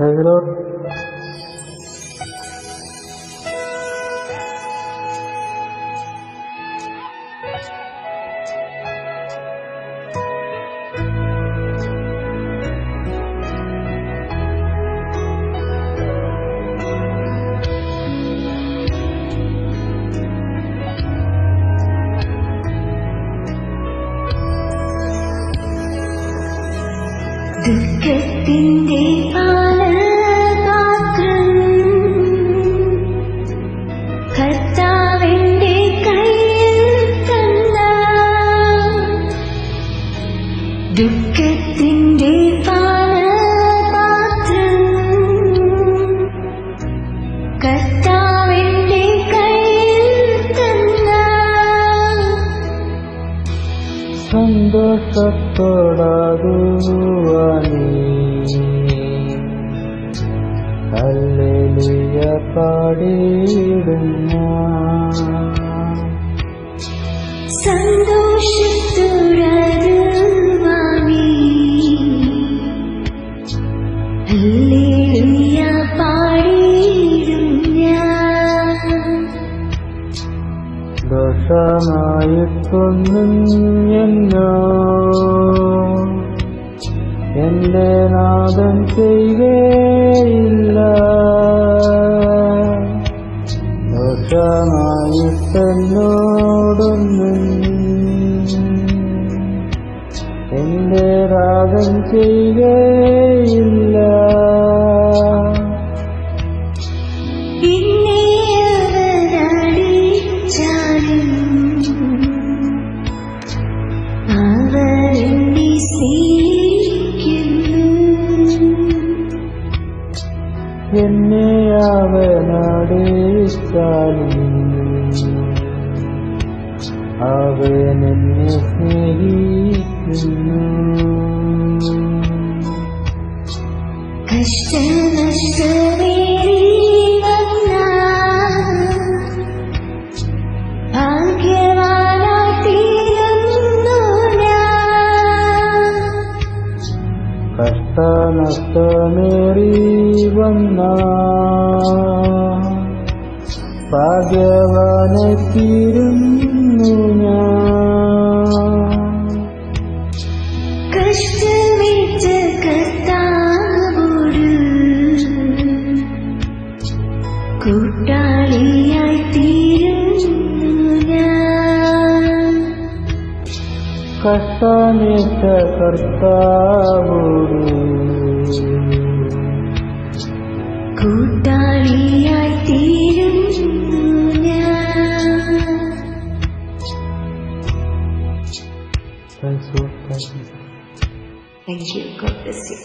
है ദുഃഖത്തിന്റെ പാനപാത്രം കർത്താവിന്റെ കയ്യിൽ തന്ന സന്തോഷത്തോടാകുവാനേ അല്ലെ പാടിയിടും എന്നോ? എന്റെ നാദം ചെയ്യുകയില്ല ദോഷമായിട്ടെന്നോടൊന്നും എന്റെ രാഗം ചെയ്യുകയില്ല എന്നെ അവനടിച്ചാലും അവൻ എന്നെ സ്നേഹിക്കുന്നു. കഷ്ടനഷ്ടമേറി വന്നാൽ കഷ്ടനഷ്ടമേറി വന്ന ഭാഗ്യവാനെ തീരുന്നു ഞാൻ. കഷ്ടമേറ്റ കർത്താവോട് കൂട്ടാളിയായി തീരുന്നു ഞാൻ Thanks for watching. Thank you. God bless you.